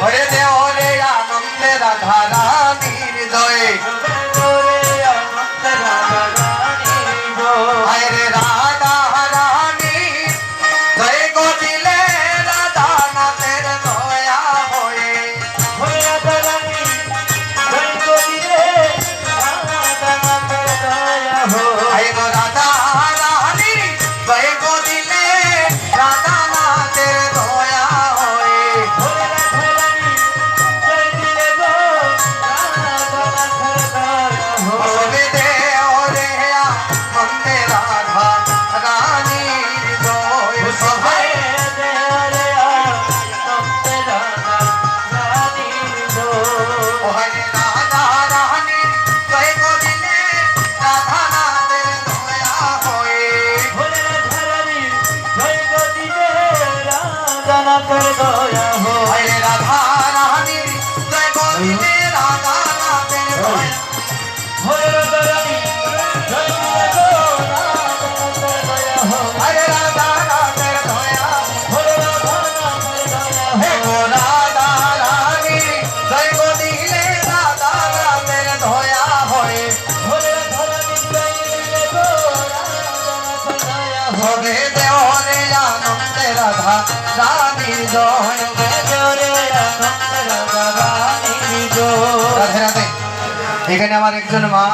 হরে দেওয়ারে আনন্দে রাধা রানীর জয়। আপনার দয়া হয়। ধরে দেওয়ারে আনন্দে রাধা রানীর জয়। এখানে আমার একজন মা